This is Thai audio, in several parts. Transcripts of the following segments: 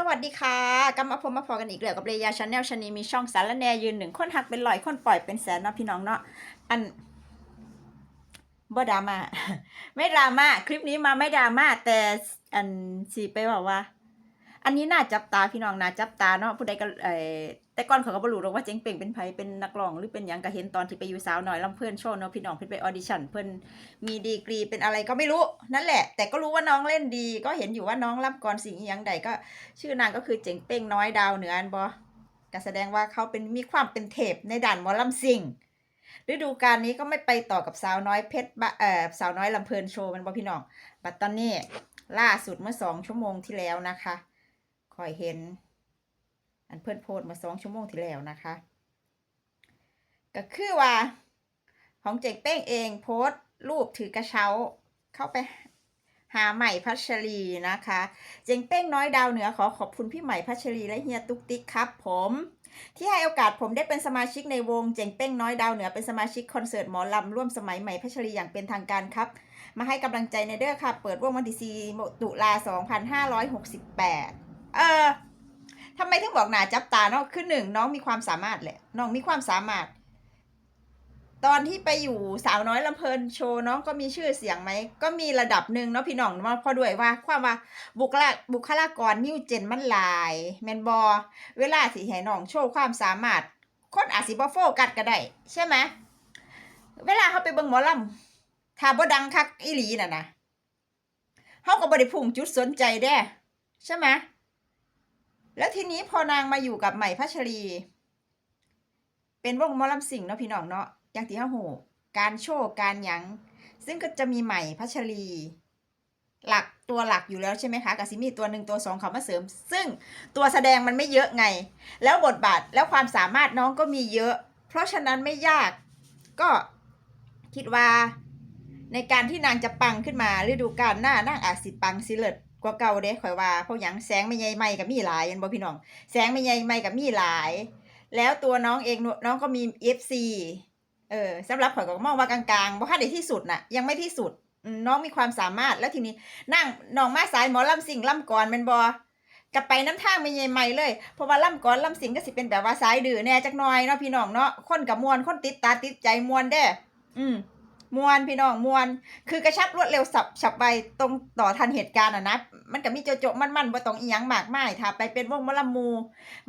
สวัสดีค่ะกลับมาพบมาพอกันอีกแล้วกับเรยาชาแนลชนีมีช่องสารแหนยืนหนึ่งคนหักเป็นลอยคนปล่อยเป็นแสนเนาะพี่น้องเนาะอันบ่ดราม่าไม่ดราม่าคลิปนี้มาไม่ดราม่าแต่อันสีไปบอกว่า อันนี้น่าจับตาพี่น้องน่าจับตาเนาะผู้ใดก็เออแต่ก่อนเขาก็บ่รู้หรอกว่าเจ๊งเป่งเป็นไผเป็นนักร้องหรือเป็นยังก็เห็นตอนที่ไปอยู่สาวน้อยลำเพื่อนโชว์เนาะพี่น้องเพิ่นไปออดิชั่นเพิ่นมีดีกรีเป็นอะไรก็ไม่รู้นั่นแหละ แต่ก็รู้ว่าน้องเล่นดี ก็เห็นอยู่ว่าน้องรับกรสิ่งยังใดก็ ชื่อนางก็คือเจ๋งเป้งน้อยดาวเหนืออันบอก็แสดงว่าเขาเป็นมีความเป็นเทพในด่านมอลำซิงฤดูกาลนี้ก็ไม่ไปต่อกับสาวน้อยเพชรบะเอ่อสาวน้อยลำเพลินโชว์มันบอพี่น้องบัตตอนนี้ล่าสุดเมื่อสองชั่วโมงที่แล้วนะคะ คอยเห็น อันเพื่อนโพสมาสองชั่วโมงที่แล้วนะคะ ก็คือว่า ของเจงเป้งเองโพสรูปถือกระเช้าเข้าไปหาใหม่พัชรีนะคะ เจงเป้งน้อยดาวเหนือขอขอบคุณพี่ใหม่พัชรีและเฮียตุ๊กติ๊กครับผม ที่ให้โอกาสผมได้เป็นสมาชิกในวง เจงเป้งน้อยดาวเหนือเป็นสมาชิกคอนเสิร์ตหมอลำร่วมสมัยใหม่พัชรีอย่างเป็นทางการครับ มาให้กำลังใจในเด้อค่ะ เปิดวงวันที่4ตุลา2568 เออทำไมถึงบอกหนาจับตาเนาะคือหนึ่งน้องมีความสามารถแหละ น้องมีความสามารถ ตอนที่ไปอยู่สาวน้อยลำเพลินโชว์น้องก็มีชื่อเสียงไหม ก็มีระดับหนึ่งเนาะพี่น้องเนาะเพอด้วยว่า ความว่าบุคลาบุคลากรนิวเจนมันหลาย แมนบอเวลาสิให้น้องโชว์ความสามารถคนอาจสิบ่โฟกัสก็ได้ใช่ไหมเวลาเขาไปเบิ่งหมอลำถ้าบ่ดังคักอีหลีน่ะนะเขาก็บ่ได้พุ่งจุดสนใจแด้ใช่ไหม แล้วทีนี้พอนางมาอยู่กับใหม่พัชรี เป็นวงมอลำสิงห์เนาะพี่น้องเนาะอย่างที่เฮาหูการโชว์การหยังซึ่งก็จะมีใหม่พัชรี หลักตัวหลักอยู่แล้วใช่ไหมคะกับซิมีตัวหนึ่งตัวสองเขามาเสริม ซึ่งตัวแสดงมันไม่เยอะไง แล้วบทบาทแล้วความสามารถน้องก็มีเยอะ เพราะฉะนั้นไม่ยาก ก็คิดว่า ในการที่นางจะปังขึ้นมาฤดูกาลหน้านางอาจสิปังสิเลิศ กว่าเก่าเด้ข่อยว่าเพราะหยังแสงไม่ใหญ่ไม่กับมีหลายยันบ่พี่น้อง แสงไม่ใหญ่ไม่กับมีหลาย แล้วตัวน้องเองน้องก็มี FC เออสำหรับข่อยก็มองว่ากลางๆบ่คันได้ที่สุดน่ะ ยังไม่ที่สุดน้องมีความสามารถแล้วทีนี้นั่งน้องมาสายหมอลำสิงลำกรแม่นบ่กลับไปน้ำทางไม่ใหญ่ไม่เลยเพราะว่าลำกรลำสิงก็สิเป็นแบบว่าสายดื้อแน่จักหน่อยเนาะพี่น้องเนาะคนกับมวนคนติดตาติดใจมวนเด้อืม มวนพี่น้องมวน คือกระชับรวดเร็วสับฉับไวตรงต่อทันเหตุการณ์อะนะ มันก็มีโจโจะมันๆบ่ต้องอีหยังมากมายถ้าไปเป็นวงมอลมู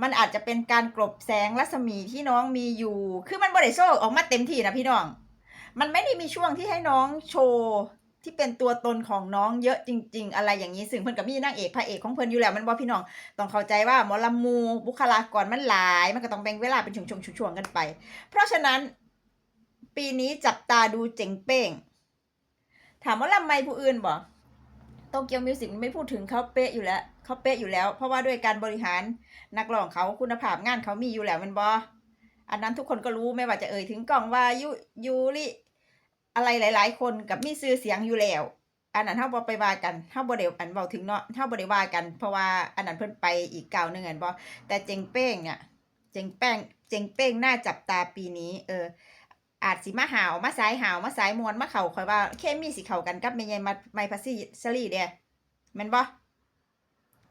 มันอาจจะเป็นการกลบแสงรัศมีที่น้องมีอยู่ คือมันบริโซออกมาเต็มที่นะพี่น้อง มันไม่ได้มีช่วงที่ให้น้องโชว์ที่เป็นตัวตนของน้องเยอะจริง ๆ อะไรอย่างนี้ซึ่งเพิ่นกับมีนางเอกพระเอกของเพิ่นอยู่แล้วมันบอพี่น้องต้องเข้าใจว่าหมอลำมูบุคลากรมันหลาย มันก็ต้องแบ่งเวลาเป็นช่วงๆช่วงๆกันไป เพราะฉะนั้น ปีนี้จับตาดูเจ๋งเป้ง ถามว่าลำไม่ผู้อื่นบ่โตเกียวมิวสิกไม่พูดถึงเขาเป๊ะอยู่แล้วเขาเป๊ะอยู่แล้ว เพราะว่าด้วยการบริหารนักร้องเขาคุณภาพงานเขามีอยู่แล้วมันบออันนั้นทุกคนก็รู้ไม่ว่าจะเอ่ยถึงกล่องวายุยูริอะไรหลาย ๆ คนกับมีซื้อเสียงอยู่แล้ว อันนั้นเฮาบ่ไปว่ากันเฮาบ่ได้อันเว้าถึงเนาะเฮาบ่ได้ว่ากัน เพราะว่าอันนั้นเพิ่นไปอีกก้าวหนึ่งอันบ่แต่เจงเป้งเนี่ยเจงแป้งเจงเป้งน่าจับตาปีนี้ เออ อาจสิมาหาวมาสายหาวมาสายมวนมาเข่าคอยว่าเคมีสิเข้ากันกับแม่ใหญ่มาไมพัสซีรีเด้แม่นบ่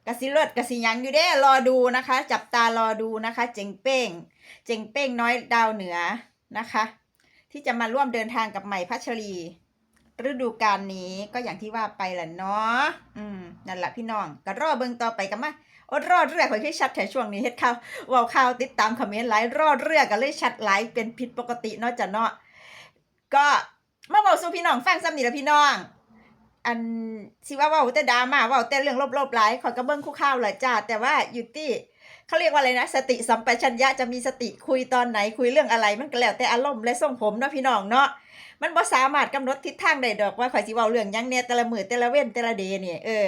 กะสิเลิศกะสิยังอยู่เด้รอดูนะคะ จับตารอดูนะคะ เจงเป้ง เจงเป้งน้อยดาวเหนือนะคะ ที่จะมาร่วมเดินทางกับใหม่พัชรี ฤดูกาลนี้ก็อย่างที่ว่าไปแหละเนาะอืมนั่นแหละพี่น้องก็รอเบิ่งต่อไปกันมา รอดเรือข่อยคือชัดแต่ช่วงนี้เฮ็ดข่าวเว้าข่าวติดตามคอมเมนต์หลายรอดเรือก็เลยชัดหลายเป็นผิดปกติเนาะจ้ะเนาะก็มาเว้าสู่พี่น้องฟังซ้ำนี่ละพี่น้อง อันสิว่าเว้าแต่ดราม่าเว้าแต่เรื่องลบๆหลายขอยก็เบิ่งคู่ข่าวแหละจ้าแต่ว่าอยู่ที่เขาเรียกว่าอะไรนะ สติสัมปชัญญะจะมีสติคุยตอนไหนคุยเรื่องอะไร มันก็แล้วแต่อารมณ์และทรงผมเนาะพี่น้องเนาะมันบ่สามารถกำหนดทิศทางได้ดอกว่าข่อยสิเว้าเรื่องยังแหน่แต่ละมือแต่ละเว้นแต่ละเดย์นี่ยเออ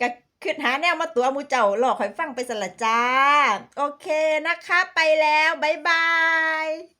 ก็ คิดหาแนวมาตัวมูเจ้าหลอกคอยฟังไปสละจ้า โอเคนะคะ ไปแล้ว บ๊ายบาย